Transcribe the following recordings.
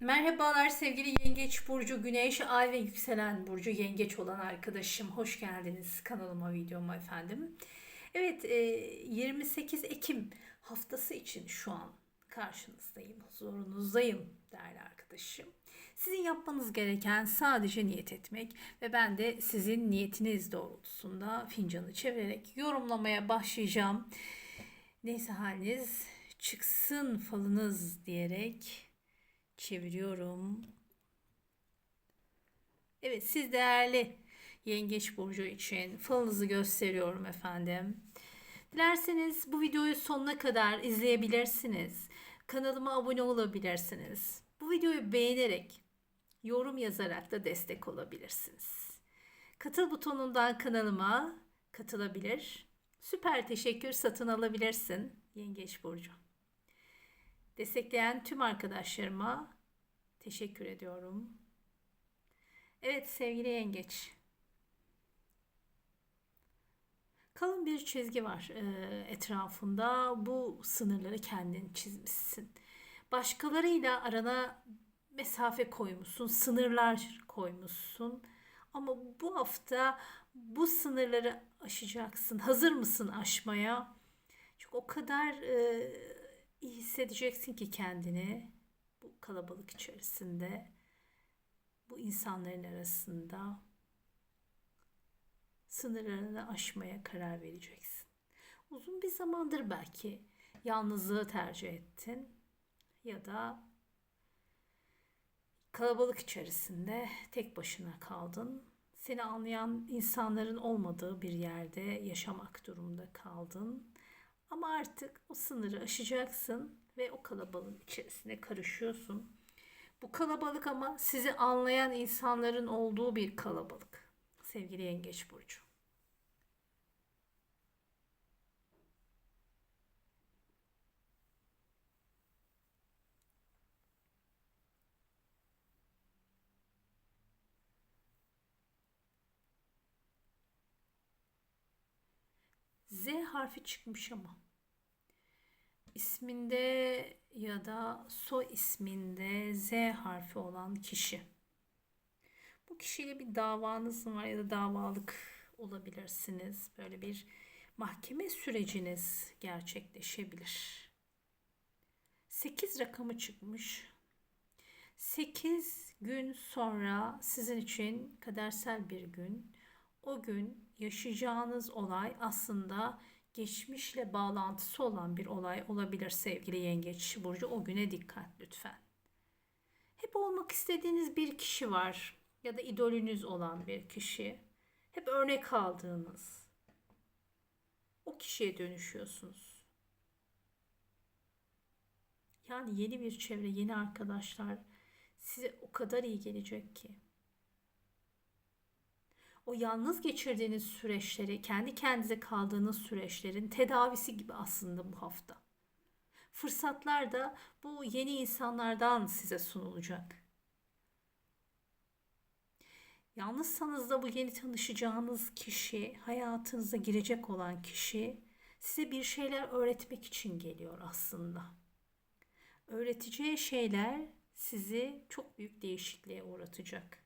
Merhabalar sevgili Yengeç Burcu, Güneş, Ay ve Yükselen Burcu Yengeç olan arkadaşım. Hoş geldiniz kanalıma, videoma efendim. Evet, e, 28 Ekim haftası için şu an karşınızdayım, huzurunuzdayım değerli arkadaşım. Sizin yapmanız gereken sadece niyet etmek ve ben de sizin niyetiniz doğrultusunda fincanı çevirerek yorumlamaya başlayacağım. Neyse haliniz çıksın falınız diyerek çeviriyorum. Evet siz değerli Yengeç Burcu için falınızı gösteriyorum efendim. Dilerseniz bu videoyu sonuna kadar izleyebilirsiniz. Kanalıma abone olabilirsiniz. Bu videoyu beğenerek, yorum yazarak da destek olabilirsiniz. Katıl butonundan kanalıma katılabilir. Süper teşekkür satın alabilirsin Yengeç Burcu. Destekleyen tüm arkadaşlarıma teşekkür ediyorum. Evet sevgili yengeç. Kalın bir çizgi var e, etrafında. Bu sınırları kendin çizmişsin. Başkalarıyla arana mesafe koymuşsun, sınırlar koymuşsun. Ama bu hafta bu sınırları aşacaksın. Hazır mısın aşmaya? Çünkü o kadar e, iyi hissedeceksin ki kendini kalabalık içerisinde, bu insanların arasında sınırlarını aşmaya karar vereceksin. Uzun bir zamandır belki yalnızlığı tercih ettin ya da kalabalık içerisinde tek başına kaldın. Seni anlayan insanların olmadığı bir yerde yaşamak durumunda kaldın. Ama artık o sınırı aşacaksın ve o kalabalığın içerisine karışıyorsun. Bu kalabalık ama sizi anlayan insanların olduğu bir kalabalık. Sevgili Yengeç Burcu. Z harfi çıkmış ama isminde ya da soy isminde Z harfi olan kişi. Bu kişiyle bir davanız var ya da davalık olabilirsiniz. Böyle bir mahkeme süreciniz gerçekleşebilir. 8 rakamı çıkmış. 8 gün sonra sizin için kadersel bir gün. O gün yaşayacağınız olay aslında geçmişle bağlantısı olan bir olay olabilir sevgili yengeç burcu. O güne dikkat lütfen. Hep olmak istediğiniz bir kişi var ya da idolünüz olan bir kişi. Hep örnek aldığınız o kişiye dönüşüyorsunuz. Yani yeni bir çevre, yeni arkadaşlar size o kadar iyi gelecek ki o yalnız geçirdiğiniz süreçleri, kendi kendinize kaldığınız süreçlerin tedavisi gibi aslında bu hafta. Fırsatlar da bu yeni insanlardan size sunulacak. Yalnızsanız da bu yeni tanışacağınız kişi, hayatınıza girecek olan kişi size bir şeyler öğretmek için geliyor aslında. Öğreteceği şeyler sizi çok büyük değişikliğe uğratacak.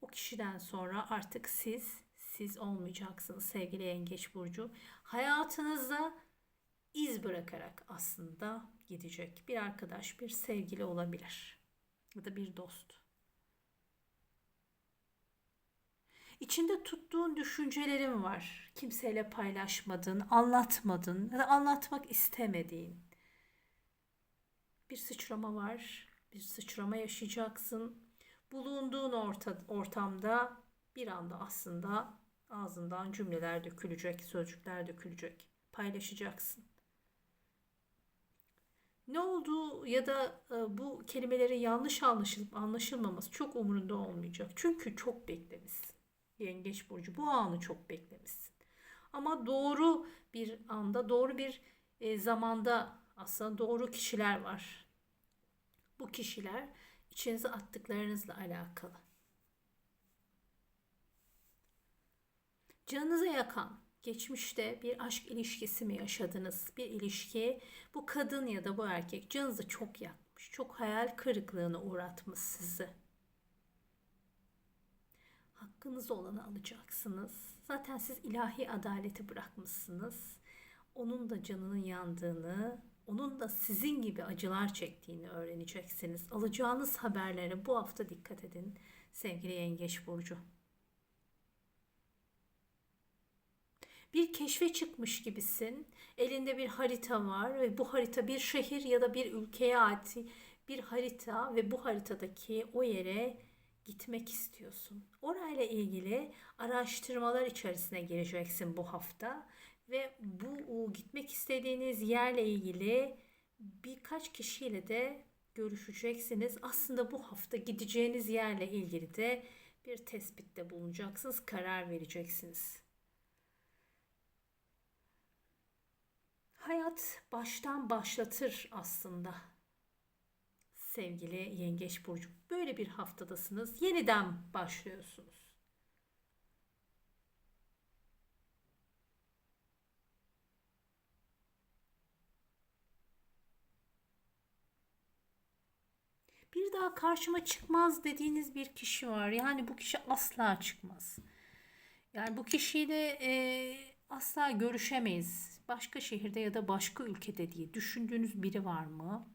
O kişiden sonra artık siz siz olmayacaksınız sevgili Yengeç burcu. Hayatınızda iz bırakarak aslında gidecek. Bir arkadaş, bir sevgili olabilir ya da bir dost. İçinde tuttuğun düşüncelerin var. Kimseyle paylaşmadın, anlatmadın ya da anlatmak istemediğin. Bir sıçrama var. Bir sıçrama yaşayacaksın bulunduğun orta, ortamda bir anda aslında ağzından cümleler dökülecek, sözcükler dökülecek. Paylaşacaksın. Ne olduğu ya da e, bu kelimelerin yanlış anlaşılıp anlaşılmaması çok umurunda olmayacak. Çünkü çok beklemişsin. Yengeç burcu bu anı çok beklemişsin. Ama doğru bir anda, doğru bir e, zamanda aslında doğru kişiler var. Bu kişiler içinize attıklarınızla alakalı. Canınızı yakan, geçmişte bir aşk ilişkisi mi yaşadınız? Bir ilişki bu kadın ya da bu erkek canınızı çok yakmış. Çok hayal kırıklığına uğratmış sizi. Hakkınız olanı alacaksınız. Zaten siz ilahi adaleti bırakmışsınız. Onun da canının yandığını, onun da sizin gibi acılar çektiğini öğreneceksiniz. Alacağınız haberlere bu hafta dikkat edin sevgili Yengeç Burcu. Bir keşfe çıkmış gibisin. Elinde bir harita var ve bu harita bir şehir ya da bir ülkeye ait bir harita ve bu haritadaki o yere gitmek istiyorsun. Orayla ilgili araştırmalar içerisine gireceksin bu hafta ve bu gitmek istediğiniz yerle ilgili birkaç kişiyle de görüşeceksiniz. Aslında bu hafta gideceğiniz yerle ilgili de bir tespitte bulunacaksınız, karar vereceksiniz. Hayat baştan başlatır aslında. Sevgili Yengeç Burcu, böyle bir haftadasınız. Yeniden başlıyorsunuz. Bir daha karşıma çıkmaz dediğiniz bir kişi var. Yani bu kişi asla çıkmaz. Yani bu kişiyle e, asla görüşemeyiz. Başka şehirde ya da başka ülkede diye düşündüğünüz biri var mı?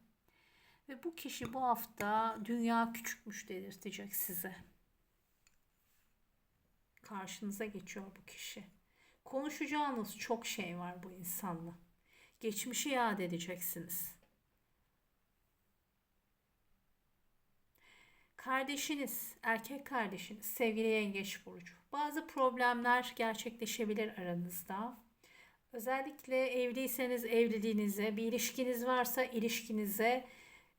Ve bu kişi bu hafta dünya küçükmüş dedirtecek size. Karşınıza geçiyor bu kişi. Konuşacağınız çok şey var bu insanla. Geçmişi yad edeceksiniz. Kardeşiniz, erkek kardeşiniz, sevgili yengeç burcu. Bazı problemler gerçekleşebilir aranızda. Özellikle evliyseniz evliliğinize, bir ilişkiniz varsa ilişkinize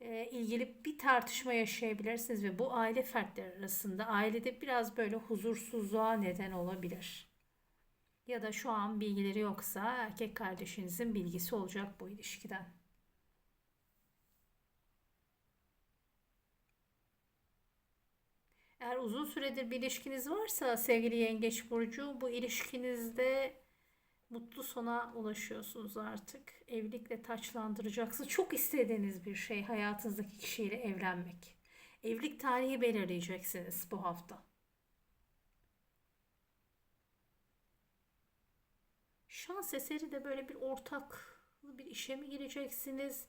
e, ilgili bir tartışma yaşayabilirsiniz ve bu aile fertleri arasında ailede biraz böyle huzursuzluğa neden olabilir. Ya da şu an bilgileri yoksa erkek kardeşinizin bilgisi olacak bu ilişkiden. Eğer uzun süredir bir ilişkiniz varsa sevgili Yengeç Burcu bu ilişkinizde mutlu sona ulaşıyorsunuz artık. Evlilikle taçlandıracaksınız. Çok istediğiniz bir şey hayatınızdaki kişiyle evlenmek. Evlilik tarihi belirleyeceksiniz bu hafta. Şans eseri de böyle bir ortak bir işe mi gireceksiniz?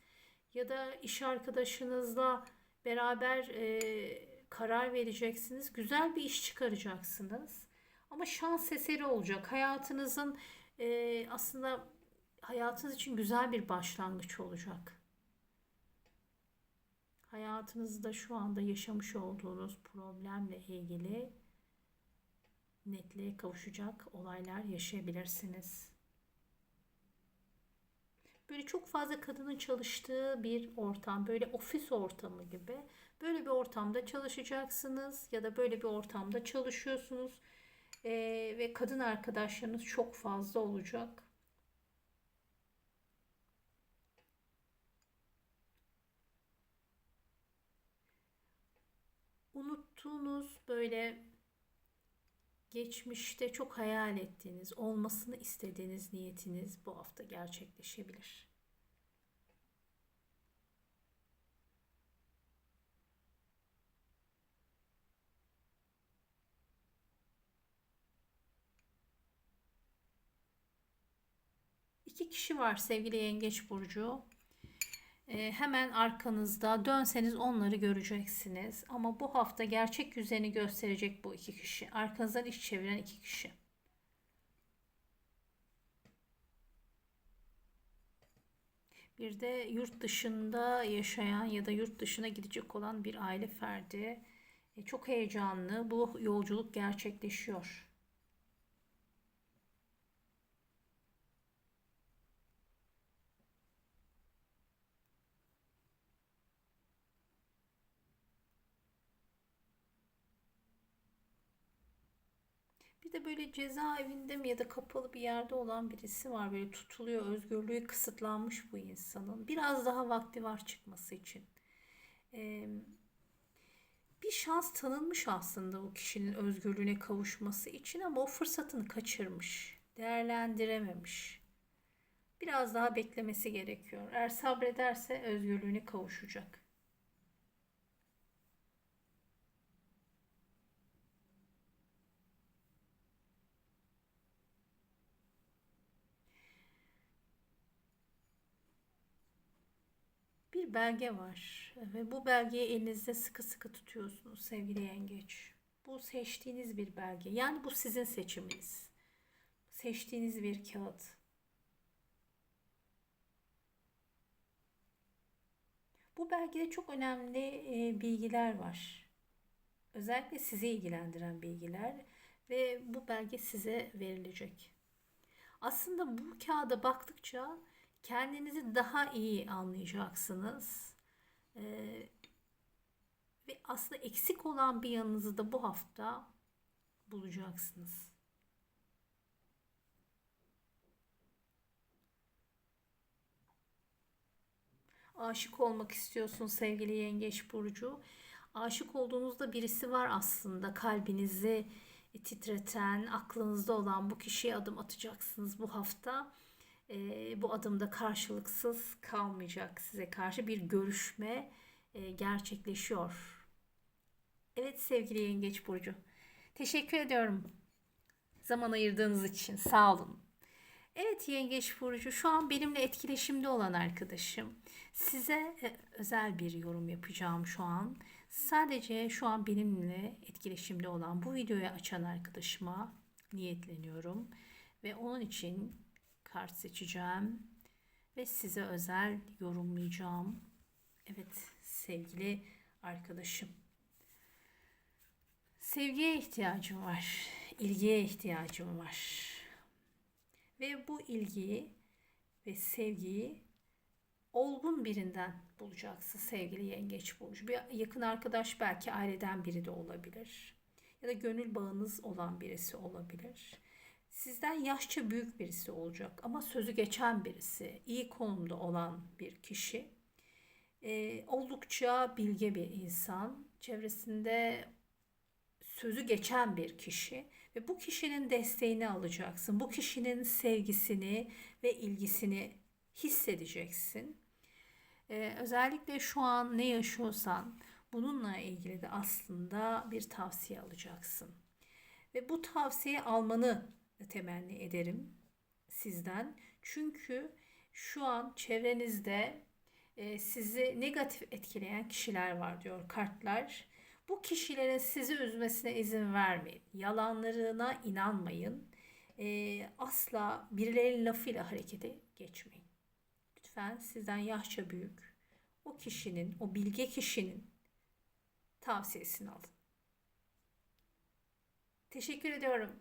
Ya da iş arkadaşınızla beraber e, karar vereceksiniz. Güzel bir iş çıkaracaksınız. Ama şans eseri olacak. Hayatınızın e, aslında hayatınız için güzel bir başlangıç olacak. Hayatınızda şu anda yaşamış olduğunuz problemle ilgili netliğe kavuşacak olaylar yaşayabilirsiniz. Böyle çok fazla kadının çalıştığı bir ortam, böyle ofis ortamı gibi. Böyle bir ortamda çalışacaksınız ya da böyle bir ortamda çalışıyorsunuz ee, ve kadın arkadaşlarınız çok fazla olacak. Unuttuğunuz böyle geçmişte çok hayal ettiğiniz, olmasını istediğiniz niyetiniz bu hafta gerçekleşebilir. İki kişi var sevgili Yengeç Burcu. Ee, hemen arkanızda dönseniz onları göreceksiniz. Ama bu hafta gerçek yüzlerini gösterecek bu iki kişi. Arkanızdan iş çeviren iki kişi. Bir de yurt dışında yaşayan ya da yurt dışına gidecek olan bir aile ferdi. E, çok heyecanlı. Bu yolculuk gerçekleşiyor. De böyle cezaevinde mi ya da kapalı bir yerde olan birisi var. Böyle tutuluyor, özgürlüğü kısıtlanmış bu insanın. Biraz daha vakti var çıkması için. Ee, bir şans tanınmış aslında o kişinin özgürlüğüne kavuşması için ama o fırsatını kaçırmış, değerlendirememiş. Biraz daha beklemesi gerekiyor. Eğer sabrederse özgürlüğüne kavuşacak. Belge var ve bu belgeyi elinizde sıkı sıkı tutuyorsunuz sevgili yengeç. Bu seçtiğiniz bir belge. Yani bu sizin seçiminiz. Seçtiğiniz bir kağıt. Bu belgede çok önemli e, bilgiler var. Özellikle sizi ilgilendiren bilgiler ve bu belge size verilecek. Aslında bu kağıda baktıkça kendinizi daha iyi anlayacaksınız. Ee, ve aslında eksik olan bir yanınızı da bu hafta bulacaksınız. Aşık olmak istiyorsun sevgili Yengeç Burcu. Aşık olduğunuzda birisi var aslında kalbinizi titreten, aklınızda olan bu kişiye adım atacaksınız bu hafta. E, bu adımda karşılıksız kalmayacak size karşı bir görüşme e, gerçekleşiyor. Evet sevgili Yengeç Burcu. Teşekkür ediyorum. Zaman ayırdığınız için sağ olun. Evet Yengeç Burcu şu an benimle etkileşimde olan arkadaşım. Size e, özel bir yorum yapacağım şu an. Sadece şu an benimle etkileşimde olan bu videoyu açan arkadaşıma niyetleniyorum. Ve onun için kart seçeceğim. Ve size özel yorumlayacağım. Evet sevgili arkadaşım. Sevgiye ihtiyacım var. ilgiye ihtiyacım var. Ve bu ilgiyi ve sevgiyi olgun birinden bulacaksın sevgili yengeç burcu. Bir yakın arkadaş belki aileden biri de olabilir. Ya da gönül bağınız olan birisi olabilir. Sizden yaşça büyük birisi olacak ama sözü geçen birisi, iyi konumda olan bir kişi. Ee, oldukça bilge bir insan, çevresinde sözü geçen bir kişi ve bu kişinin desteğini alacaksın. Bu kişinin sevgisini ve ilgisini hissedeceksin. Ee, özellikle şu an ne yaşıyorsan bununla ilgili de aslında bir tavsiye alacaksın. Ve bu tavsiye almanı temenni ederim sizden. Çünkü şu an çevrenizde e, sizi negatif etkileyen kişiler var diyor kartlar. Bu kişilerin sizi üzmesine izin vermeyin. Yalanlarına inanmayın. E, asla birilerinin lafıyla harekete geçmeyin lütfen sizden yaşça büyük o kişinin, o bilge kişinin tavsiyesini alın. Teşekkür ediyorum.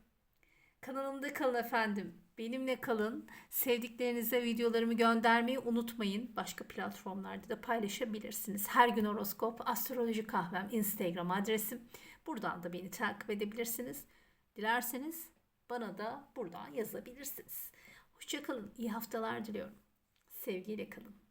Kanalımda kalın efendim. Benimle kalın. Sevdiklerinize videolarımı göndermeyi unutmayın. Başka platformlarda da paylaşabilirsiniz. Her gün horoskop, astroloji kahvem, Instagram adresim. Buradan da beni takip edebilirsiniz. Dilerseniz bana da buradan yazabilirsiniz. Hoşçakalın. İyi haftalar diliyorum. Sevgiyle kalın.